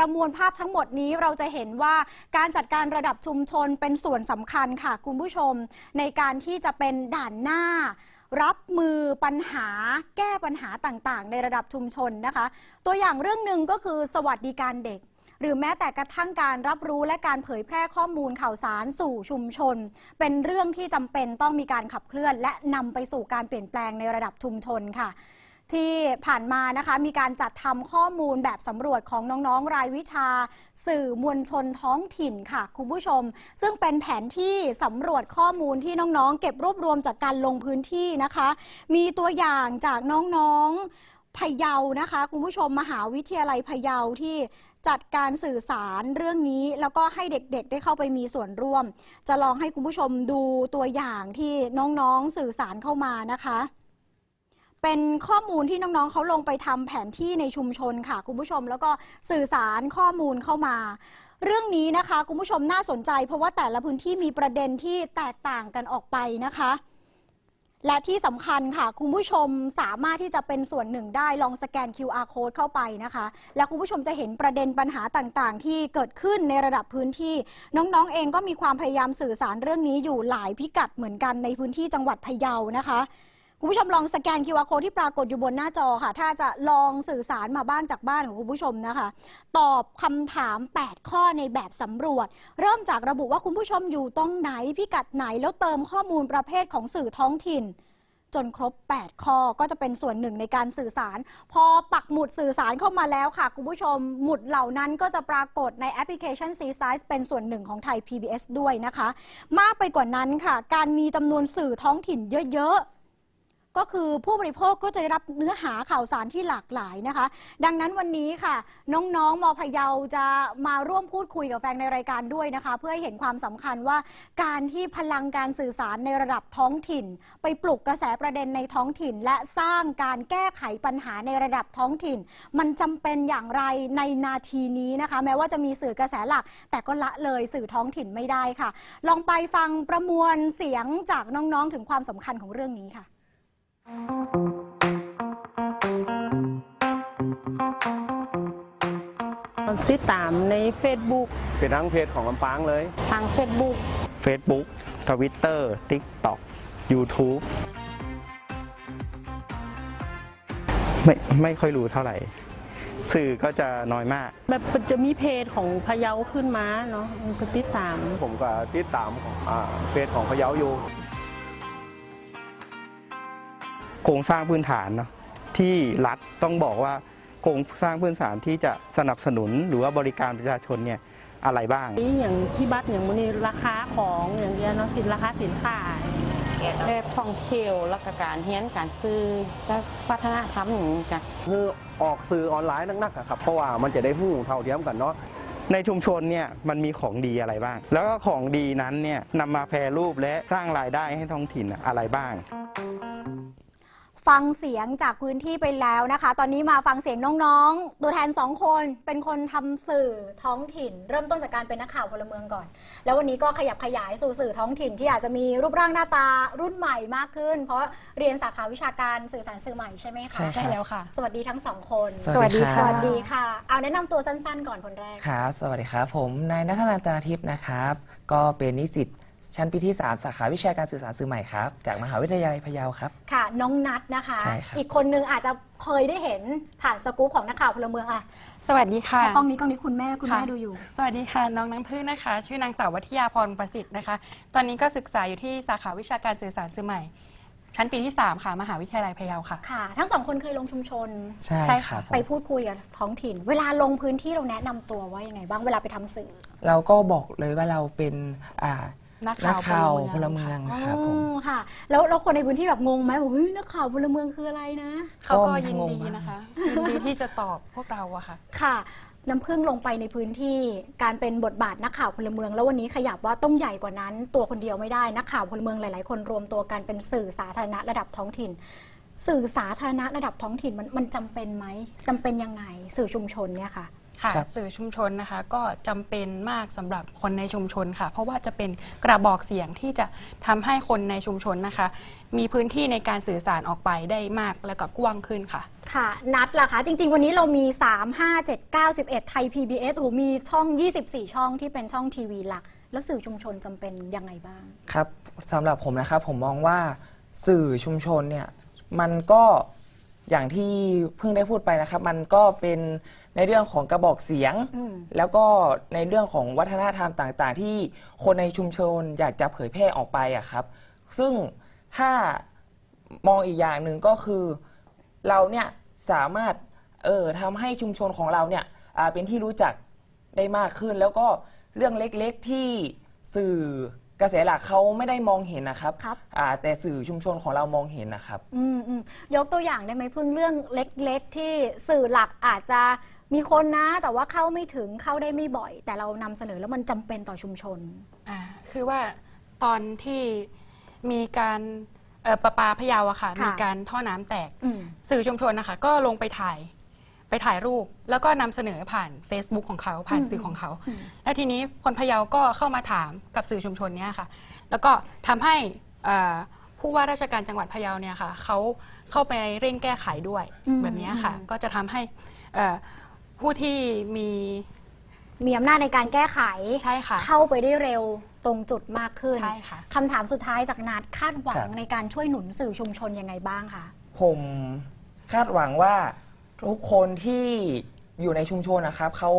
ประมวลภาพทั้งหมดนี้เราจะเห็นว่าการจัดการระดับชุมชนเป็นส่วนสำคัญค่ะ คุณผู้ชม ในการที่จะเป็นด่านหน้า รับมือปัญหา แก้ปัญหาต่างๆ ในระดับชุมชนนะคะ ตัวอย่างเรื่องหนึ่งก็คือสวัสดิการเด็กหรือแม้แต่กระทั่งการรับรู้และการเผยแพร่ข้อมูลข่าวสารสู่ชุมชน เป็นเรื่องที่จำเป็นต้องมีการขับเคลื่อน และนำไปสู่การเปลี่ยนแปลงในระดับชุมชนค่ะ ที่ผ่านมานะคะมีการจัดทำข้อมูลแบบสำรวจของน้องๆ รายวิชา สื่อมวลชนท้องถิ่นค่ะ คุณผู้ชม ซึ่งเป็นแผนที่สำรวจข้อมูลที่น้องๆ เก็บรวบรวมจากการลงพื้นที่นะคะ มีตัวอย่างจากน้องๆพะเยานะคะ คุณผู้ชมมหาวิทยาลัยพะเยาที่จัดการสื่อสารเรื่องนี้ แล้วก็ให้เด็กๆ ได้เข้าไปมีส่วนร่วม จะลองให้คุณผู้ชมดูตัวอย่างที่น้องๆสื่อสารเข้ามานะคะ เป็นข้อมูลที่น้องๆเขาลงไปทำแผนที่ในชุมชนค่ะคุณผู้ชม แล้วก็สื่อสารข้อมูลเข้ามา เรื่องนี้นะคะคุณผู้ชมน่าสนใจ เพราะว่าแต่ละพื้นที่มีประเด็นที่แตกต่างกันออกไปนะคะ และที่สำคัญค่ะ คุณผู้ชมสามารถที่จะเป็นส่วนหนึ่งได้ลองสแกน QR code เข้าไปนะคะ แล้วคุณผู้ชมจะเห็นประเด็นปัญหาต่างๆ ที่เกิดขึ้นในระดับพื้นที่ น้องๆ เองก็มีความพยายามสื่อสารเรื่องนี้อยู่หลายพิกัดเหมือนกันในพื้นที่จังหวัดพะเยานะคะ คุณผู้ชมลองสแกน QR code ที่ปรากฏอยู่บนหน้าจอค่ะ ถ้าจะลองสื่อสารมาบ้างจากบ้านของคุณผู้ชมนะคะ ตอบคำถาม 8 ข้อในแบบสำรวจ เริ่มจากระบุว่าคุณผู้ชมอยู่ตรงไหน พิกัดไหนแล้วเติมข้อมูลประเภทของสื่อท้องถิ่น จนครบ 8 ข้อก็จะเป็นส่วนหนึ่งในการสื่อสาร พอปักหมุดสื่อสารเข้ามาแล้วค่ะ คุณผู้ชม หมุดเหล่านั้นก็จะปรากฏในแอปพลิเคชัน C Size เป็นส่วนหนึ่งของไทย PBS ด้วยนะคะ มากไปกว่านั้นค่ะ การมีจำนวนสื่อท้องถิ่นเยอะๆ ก็คือผู้บริโภคก็จะได้รับเนื้อหาข่าวสารที่หลากหลายนะคะ ดังนั้นวันนี้ค่ะ น้องๆมพะเยาจะมาร่วมพูดคุยกับแฟนในรายการด้วยนะคะ เพื่อให้เห็นความสำคัญว่าการที่พลังการสื่อสารในระดับท้องถิ่น ไปปลุกกระแสประเด็นในท้องถิ่น และสร้างการแก้ไขปัญหาในระดับท้องถิ่น มันจำเป็นอย่างไรในนาทีนี้นะคะ แม้ว่าจะมีสื่อกระแสหลัก แต่ก็ละเลยสื่อท้องถิ่นไม่ได้ค่ะ ลองไปฟังประมวลเสียงจากน้องๆถึงความสำคัญของเรื่องนี้ค่ะ ติดตามใน Facebook เป็นทั้งเพจของลำปางเลย ทาง Facebook Facebook Twitter TikTok YouTube ไม่ไม่ค่อยรู้เท่าไหร่ สื่อก็จะน้อยมาก แบบจะมีเพจของพะเยาขึ้นมาเนาะก็ติดตาม ผมก็ติดตามของอ่าเพจของพะเยาอยู่ โครงสร้างพื้นฐานเนาะที่รัฐต้องบอกว่าโครงสร้างพื้นฐานที่จะสนับสนุนหรือว่าบริการประชาชนเนี่ยอะไรบ้างนี่อย่างที่บัตรอย่างมันนี้ราคาของอย่างเงี้ยเนาะสินราคาสินค้าแค่ท่องเที่ยวและก็การเฮียนการซื้อและวัฒนธรรมอย่างนี้จ้ะคือออกสื่อออนไลน์นักๆอะครับเพราะว่ามันจะได้หู้เท่าเทียมกันเนาะในชุมชนเนี่ยมันมีของดีอะไรบ้าง แล้วก็ของดีนั้นเนี่ยนำมาแปรรูปและสร้างรายได้ให้ท้องถิ่นอะไรบ้าง ฟังเสียงจากพื้นที่ไปแล้วนะคะ ตอนนี้มาฟังเสียงน้องๆ ตัวแทนสองคน เป็นคนทำสื่อท้องถิ่น เริ่มต้นจากการเป็นนักข่าวพลเมืองก่อน แล้ววันนี้ก็ขยับขยายสู่สื่อท้องถิ่นที่อาจจะมีรูปร่างหน้าตารุ่นใหม่มากขึ้น เพราะเรียนสาขาวิชาการสื่อสารสื่อใหม่ใช่ไหมคะ ใช่ครับใช่แล้วค่ะ สวัสดีทั้งสองคน สวัสดีครับสวัสดีค่ะ เอาแนะนำตัวสั้นๆ ก่อนคนแรกครับสวัสดีครับผมนายนัทนันตนาทิพย์นะครับ ก็เป็นนิสิต ชั้นปีที่ 3 สาขาวิชาการสื่อสารสื่อใหม่ครับ จากมหาวิทยาลัยพะเยาครับ ค่ะ น้องนัทนะคะ ใช่ครับ อีกคนนึงอาจจะเคยได้เห็นผ่านสกู๊ปของนักข่าวพลเมืองอะสวัสดีค่ะ กล้องนี้กล้องนี้คุณแม่คุณแม่ค่ะ ดูอยู่ สวัสดีค่ะ น้องน้ำพึ่งนะคะ ชื่อนางสาววัทยาพรประสิทธิ์นะคะ ตอนนี้ก็ศึกษาอยู่ที่สาขาวิชาการสื่อสารสื่อใหม่ ชั้นปีที่ 3 ค่ะ มหาวิทยาลัยพะเยาค่ะ ค่ะ ทั้งสองคนเคยลงชุมชน ใช่ใช่คค่ะรับผมไปพูดคุยกับท้องถิ่น เวลาลงพื้นที่เราแนะนำตัวว่ายังไงบ้างเวลาไปทำสื่อ เราก็บอกเลยว่าเราเป็นอ่า นักนัข่ากวข่าวพพลลเมืเมือองงครับผม อ๋อค่ะ แล้วแล้วคนในพื้นที่แบบงงไหมบอกเฮ้ยนักข่าวพลเมืองคืออะไรนะ เขาก็ก็มีทั้ยิงนงงดีบ้างนะคะยินดีที่จะตอบพวกเราอะค่ะ ค่ะ น้ำพึ่งลงไปในพื้นที่การเป็นบทบาทนักข่าวพลเมือง แล้ววันนี้ขยับว่าต้องใหญ่กว่านั้น ตัวคนเดียวไม่ได้นักข่าวพลเมืองหลาย ๆ คนรวมตัวกันเป็นสื่อสาธารณะระดับท้องถิ่น สื่อสาธารณะระดับท้องถิ่นมันมันจำเป็นไหมจำเป็นยังไงสื่อชุมชนเนี่ยค่ะ ค่ะครับ สื่อชุมชนนะคะก็จำเป็นมากสำหรับคนในชุมชนค่ะ เพราะว่าจะเป็นกระบอกเสียงที่จะทำให้คนในชุมชนนะคะ มีพื้นที่ในการสื่อสารออกไปได้มากและก็กว้างขึ้นค่ะ ค่ะ นัดล่ะคะ จริง ๆ วันนี้เรามี 3 5 7 9 11 ไทย PBS โอ้โหมีช่อง 24 ช่องที่เป็นช่องทีวีหลัก แล้วสื่อชุมชนจำเป็นยังไงบ้าง ครับสำหรับผมนะครับผมมองว่าสื่อชุมชนเนี่ยมันก็อย่างที่เพิ่งได้พูดไปนะครับ มันก็เป็น ในเรื่องของกระบอกเสียงอืมแล้วก็ในเรื่องของวัฒนธรรมต่างๆ ที่คนในชุมชนอยากจะเผยแพร่ออกไปอะครับ ซึ่งถ้ามองอีกอย่างหนึ่งก็คือเราเนี่ยสามารถเออทำให้ชุมชนของเราเนี่ยอ่าเป็นที่รู้จักได้มากขึ้น แล้วก็เรื่องเล็กๆที่สื่อกระแสหลักเขาไม่ได้มองเห็นนะครับครับอ่าแต่สื่อชุมชนของเรามองเห็นนะครับ อืมอืมยกตัวอย่างได้ไหมเพิ่งเรื่องเล็กๆ ที่สื่อหลักอาจจะ มีคนนะแต่ว่าเข้าไม่ถึงเข้าได้ไม่บ่อย แต่เรานำเสนอแล้วมันจำเป็นต่อชุมชน อ่าคือว่าตอนที่มีการเอ่อประปาพะเยาอะค่ะ ค่ะ มีการท่อน้ำแตก อืมสื่อชุมชนนะคะ ก็ลงไปถ่ายไปถ่ายรูป แล้วก็นำเสนอผ่าน Facebook ของเขาผ่านอืมสื่อของเขา อืม และทีนี้คนพะเยาก็เข้ามาถามกับสื่อชุมชนเนี้ยค่ะ แล้วก็ทำให้เอ่อผู้ว่าราชการจังหวัดพะเยาเนี่ยค่ะเขาเข้าไปเร่งแก้ไขด้วยอืม แบบเนี้ยค่ะอืมก็จะทำให้เอ่อ ผู้ที่มีมีอำนาจในการแก้ไข ใช่ค่ะ เข้าไปได้เร็วตรงจุดมากขึ้นใช่ค่ะ คำถามสุดท้ายจากนัดคาดหวัครังบในการช่วยหนุนสื่อชุมชนยังไงบ้างคะผมคาดหวังว่าทุกคนที่อยู่ในชุมชนนะครับเขา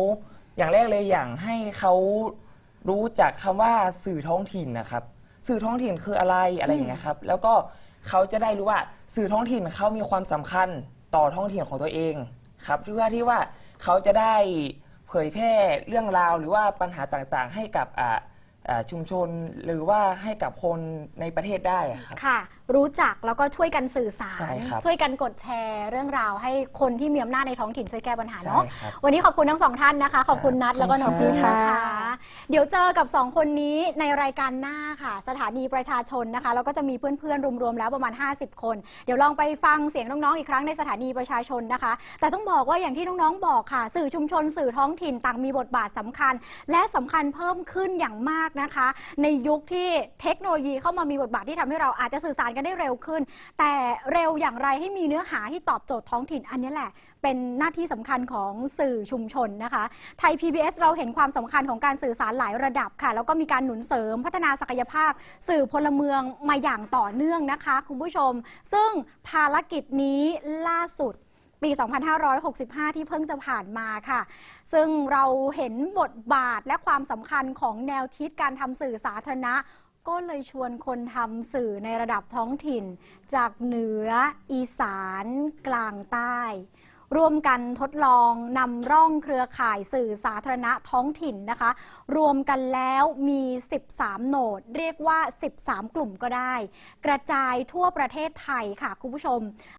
อย่างแรกเลยอย่างให้เขารู้จักคำว่าสื่อท้องถิ่นนะครับ สื่อท้องถิ่นคืออะไรอะไรอย่างเงี้ยครับ แล้วก็เขาจะได้รู้ว่าสื่อท้องถิ่นเขามีความสำคัญต่อท้องถิ่นของตัวเองครับเพื่อที่ว่า เขาจะได้เผยแพร่เรื่องราวหรือว่าปัญหาต่างๆ ให้กับอ่าอ่าชุมชนหรือว่าให้กับคนในประเทศได้อะครับ ค่ะ รู้จักแล้วก็ช่วยกันสื่อสาร ใช่ครับช่วยกันกดแชร์เรื่องราวให้คนที่มีอำนาจในท้องถิ่นช่วยแก้ปัญหาเนาะใช่ครับวันนี้ขอบคุณทั้งสองท่านนะคะ ขอบคุณนัดแล้วก็น้องพึ่งขอบนะคุณคะค่ะเดี๋ยวเจอกับสองคนนี้ในรายการหน้าค่ะ สถานีประชาชนนะคะแล้วก็จะมีเพื่อนๆรวมๆแล้วประมาณ 50 คน เดี๋ยวลองไปฟังเสียงน้องๆอีกครั้งในสถานีประชาชนนะคะ แต่ต้องบอกว่าอย่างที่น้องๆบอกค่ะ สื่อชุมชนสื่อท้องถิ่นต่างมีบทบาทสำคัญ และสำคัญเพิ่มขึ้นอย่างมากนะคะ ในยุคที่เทคโนโลยีเข้ามามีบทบาทที่ทำให้เราอาจจะสื่อสารกันได้เร็วขึ้น แต่เร็วอย่างไรให้มีเนื้อหาที่ตอบโจทย์ท้องถิ่นอันนี้แหละ เป็นหน้าที่สำคัญของสื่อชุมชนนะคะ ไทย PBS เราเห็นความสำคัญของการสื่อสารหลายระดับค่ะ แล้วก็มีการหนุนเสริมพัฒนาศักยภาพ สื่อพลเมืองมาอย่างต่อเนื่องนะคะคุณผู้ชม ซึ่งภารกิจนี้ล่าสุดปี 2565 ที่เพิ่งจะผ่านมาค่ะ ซึ่งเราเห็นบทบาทและความสำคัญของแนวคิดการทำสื่อสาธารณะ ก็เลยชวนคนทำสื่อในระดับท้องถิ่น จากเหนืออีสานกลางใต้ ร่วมกันทดลองนำร่องเครือข่ายสื่อสาธารณะท้องถิ่นนะคะ รวมกันแล้วมี 13 โหนด เรียกว่า 13 กลุ่มก็ได้ กระจายทั่วประเทศไทยค่ะคุณผู้ชม